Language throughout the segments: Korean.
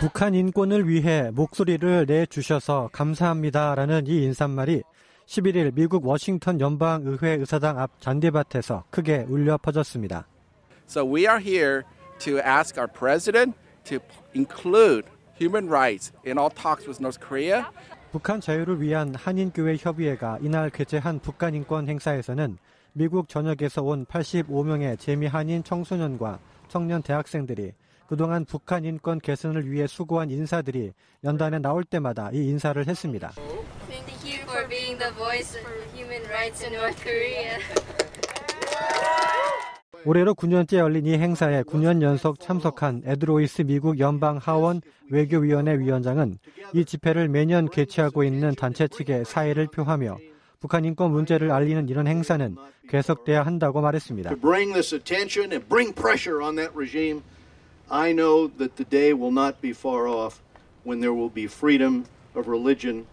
북한 인권을 위해 목소리를 내주셔서 감사합니다라는 이 인사말이 11일 미국 워싱턴 연방 의회 의사당 앞 잔디밭에서 크게 울려 퍼졌습니다. So we are here to ask our president to include human rights in all talks with North Korea. 북한 자유를 위한 한인교회 협의회가 이날 개최한 북한 인권 행사에서는 미국 전역에서 온 85명의 재미 한인 청소년과 청년 대학생들이 그동안 북한 인권 개선을 위해 수고한 인사들이 연단에 나올 때마다 이 인사를 했습니다. Thank you for being the voice for human rights in North Korea. 올해로 9년째 열린 이 행사에 9년 연속 참석한 에드로이스 미국 연방 하원 외교위원회 위원장은 이 집회를 매년 개최하고 있는 단체 측에 사의를 표하며 북한 인권 문제를 알리는 이런 행사는 계속돼야 한다고 말했습니다. I know that the day will not be far off when there will be freedom of religion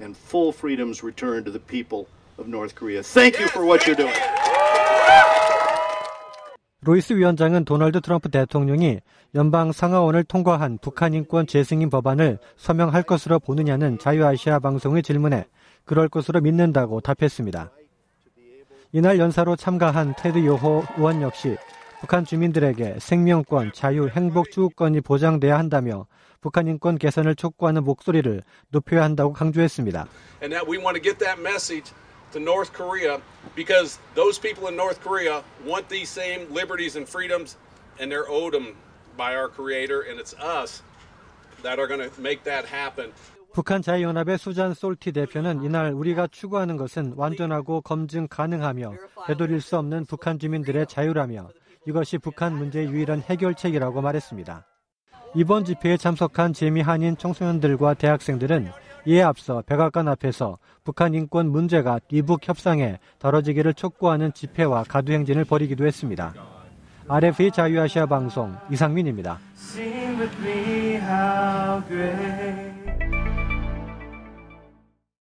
and full freedoms returned to the people of North Korea. Thank you for what you're doing. 로이스 위원장은 도널드 트럼프 대통령이 연방 상하원을 통과한 북한 인권 재승인 법안을 서명할 것으로 보느냐는 자유아시아 방송의 질문에 그럴 것으로 믿는다고 답했습니다. 이날 연사로 참가한 테드 요호 의원 역시 북한 주민들에게 생명권, 자유, 행복 추구권이 보장돼야 한다며 북한 인권 개선을 촉구하는 목소리를 높여야 한다고 강조했습니다. and that we want to get that message to North Korea because those people in North Korea want these same liberties and freedoms and they're owed them by our Creator, and it's us that are going to make that happen. 북한 자유연합의 수잔 솔티 대표는 이날 우리가 추구하는 것은 완전하고 검증 가능하며 되돌릴 수 없는 북한 주민들의 자유라며 이것이 북한 문제의 유일한 해결책이라고 말했습니다. 이번 집회에 참석한 재미 한인 청소년들과 대학생들은 이에 앞서 백악관 앞에서 북한 인권 문제가 이북 협상에 다뤄지기를 촉구하는 집회와 가두 행진을 벌이기도 했습니다. RFA 자유아시아 방송 이상민입니다.